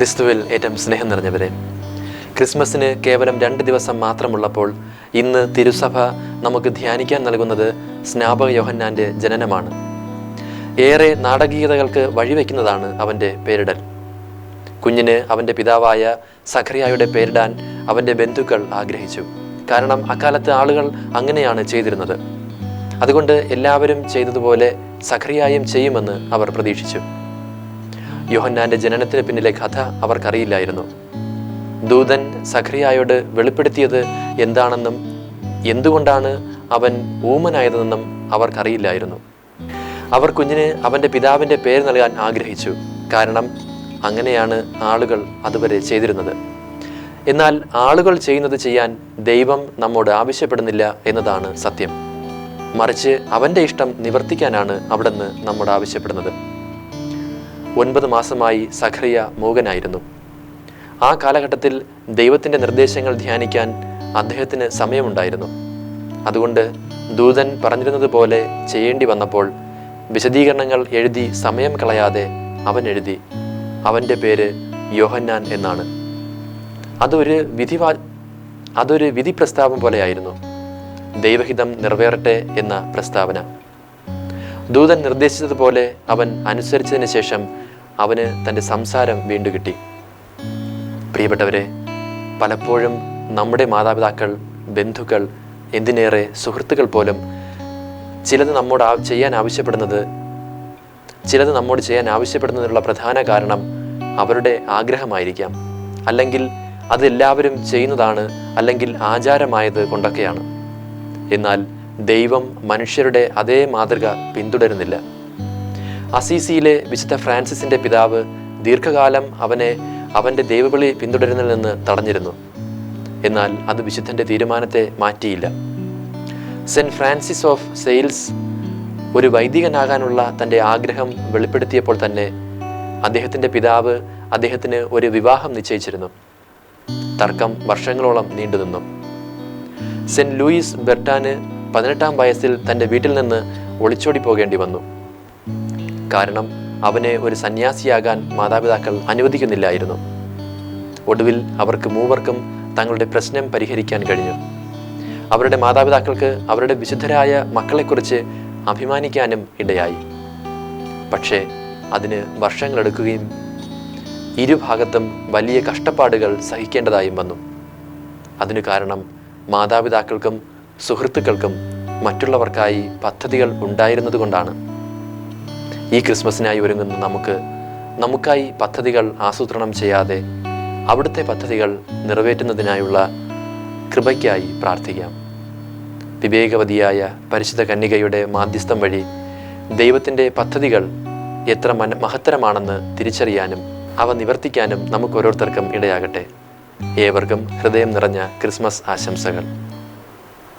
ക്രിസ്തുവിൽ ഏറ്റവും സ്നേഹം നിറഞ്ഞവരെ ക്രിസ്മസിന് കേവലം രണ്ട് ദിവസം മാത്രമുള്ളപ്പോൾ ഇന്ന് തിരുസഭ നമുക്ക് ധ്യാനിക്കാൻ നൽകുന്നത് സ്നാപക യോഹന്നാന്റെ ജനനമാണ്. ഏറെ നാടകീയതകൾക്ക് വഴിവെക്കുന്നതാണ് അവന്റെ പേരിടൽ. കുഞ്ഞിന് അവന്റെ പിതാവായ സഖറിയായുടെ പേരിടാൻ അവന്റെ ബന്ധുക്കൾ ആഗ്രഹിച്ചു. കാരണം അക്കാലത്ത് ആളുകൾ അങ്ങനെയാണ് ചെയ്തിരുന്നത്. അതുകൊണ്ട് എല്ലാവരും ചെയ്തതുപോലെ സഖറിയായും ചെയ്യുമെന്ന് അവർ പ്രതീക്ഷിച്ചു. യോഹന്നാന്റെ ജനനത്തിന് പിന്നിലെ കഥ അവർക്കറിയില്ലായിരുന്നു. ദൂതൻ സഖറിയായോട് വെളിപ്പെടുത്തിയത് എന്താണെന്നും എന്തുകൊണ്ടാണ് അവൻ ഊമനായതെന്നും അവർക്കറിയില്ലായിരുന്നു. അവർ കുഞ്ഞിന് അവന്റെ പിതാവിന്റെ പേര് നൽകാൻ ആഗ്രഹിച്ചു. കാരണം അങ്ങനെയാണ് ആളുകൾ അതുവരെ ചെയ്തിരുന്നത്. എന്നാൽ ആളുകൾ ചെയ്യുന്നത് ചെയ്യാൻ ദൈവം നമ്മോട് ആവശ്യപ്പെടുന്നില്ല എന്നതാണ് സത്യം. മറിച്ച് അവന്റെ ഇഷ്ടം നിവർത്തിക്കാനാണ് അവിടുന്ന് നമ്മോട് ആവശ്യപ്പെടുന്നത്. ഒൻപത് മാസമായി സഖറിയ മൂകനായിരുന്നു. ആ കാലഘട്ടത്തിൽ ദൈവത്തിന്റെ നിർദ്ദേശങ്ങൾ ധ്യാനിക്കാൻ അദ്ദേഹത്തിന് സമയമുണ്ടായിരുന്നു. അതുകൊണ്ട് ദൂതൻ പറഞ്ഞിരുന്നത് പോലെ ചെയ്യേണ്ടി വന്നപ്പോൾ വിശദീകരണങ്ങൾ എഴുതി സമയം കളയാതെ അവൻ എഴുതി. അവന്റെ പേര് യോഹന്നാൻ എന്നാണ്. അതൊരു വിധിവാ അതൊരു വിധി പ്രസ്താവം പോലെയായിരുന്നു. ദൈവഹിതം നിറവേറട്ടെ എന്ന പ്രസ്താവന. ദൂതൻ നിർദ്ദേശിച്ചതുപോലെ അവൻ അനുസരിച്ചതിന് ശേഷം അവന് തന്റെ സംസാരം വീണ്ടു കിട്ടി. പ്രിയപ്പെട്ടവരെ പലപ്പോഴും നമ്മുടെ മാതാപിതാക്കൾ ബന്ധുക്കൾ എന്തിനേറെ സുഹൃത്തുക്കൾ പോലും ചിലത് നമ്മോട് ചെയ്യാൻ ആവശ്യപ്പെടുന്നത് ചിലത് നമ്മോട് ചെയ്യാൻ ആവശ്യപ്പെടുന്നതിനുള്ള പ്രധാന കാരണം അവരുടെ ആഗ്രഹമായിരിക്കാം. അല്ലെങ്കിൽ അതെല്ലാവരും ചെയ്യുന്നതാണ് അല്ലെങ്കിൽ ആചാരമായത് കൊണ്ടൊക്കെയാണ്. എന്നാൽ ദൈവം മനുഷ്യരുടെ അതേ മാതൃക പിന്തുടരുന്നില്ല. അസീസിയിലെ വിശുദ്ധ ഫ്രാൻസിസിന്റെ പിതാവ് ദീർഘകാലം അവനെ അവന്റെ ദൈവവിളി പിന്തുടരുന്നതിൽ നിന്ന് തടഞ്ഞിരുന്നു. എന്നാൽ അത് വിശുദ്ധന്റെ തീരുമാനത്തെ മാറ്റിയില്ല. സെന്റ് ഫ്രാൻസിസ് ഓഫ് സെയിൽസ് ഒരു വൈദികനാകാനുള്ള തന്റെ ആഗ്രഹം വെളിപ്പെടുത്തിയപ്പോൾ തന്നെ അദ്ദേഹത്തിന്റെ പിതാവ് അദ്ദേഹത്തിന് ഒരു വിവാഹം നിശ്ചയിച്ചിരുന്നു. തർക്കം വർഷങ്ങളോളം നീണ്ടുനിന്നു. സെന്റ് ലൂയിസ് ബെർട്ടാന് പതിനെട്ടാം വയസ്സിൽ തന്റെ വീട്ടിൽ നിന്ന് ഒളിച്ചോടി പോകേണ്ടി വന്നു. കാരണം അവനെ ഒരു സന്യാസിയാകാൻ മാതാപിതാക്കൾ അനുവദിക്കുന്നില്ലായിരുന്നു. ഒടുവിൽ അവർക്ക് മൂവർക്കും തങ്ങളുടെ പ്രശ്നം പരിഹരിക്കാൻ കഴിഞ്ഞു. അവരുടെ മാതാപിതാക്കൾക്ക് അവരുടെ വിശുദ്ധരായ മക്കളെക്കുറിച്ച് അഭിമാനിക്കാനും ഇടയായി. പക്ഷേ അതിന് വർഷങ്ങളെടുക്കുകയും ഇരുഭാഗത്തും വലിയ കഷ്ടപ്പാടുകൾ സഹിക്കേണ്ടതായും വന്നു. അതിനു കാരണം മാതാപിതാക്കൾക്കും സുഹൃത്തുക്കൾക്കും മറ്റുള്ളവർക്കായി പദ്ധതികൾ ഉണ്ടായിരുന്നതുകൊണ്ടാണ് ഈ ക്രിസ്മസിനായി ഒരുങ്ങുന്ന നമുക്ക് നമുക്കായി പദ്ധതികൾ ആസൂത്രണം ചെയ്യാതെ അവിടുത്തെ പദ്ധതികൾ നിറവേറ്റുന്നതിനായുള്ള കൃപയ്ക്കായി പ്രാർത്ഥിക്കാം. വിവേകവതിയായ പരിശുദ്ധ കന്യകയുടെ മാധ്യസ്ഥം വഴി ദൈവത്തിന്റെ പദ്ധതികൾ എത്ര മന മഹത്തരമാണെന്ന് തിരിച്ചറിയാനും അവ നിവർത്തിക്കാനും നമുക്ക് ഓരോരുത്തർക്കും ഇടയാകട്ടെ. ഏവർക്കും ഹൃദയം നിറഞ്ഞ ക്രിസ്മസ് ആശംസകൾ.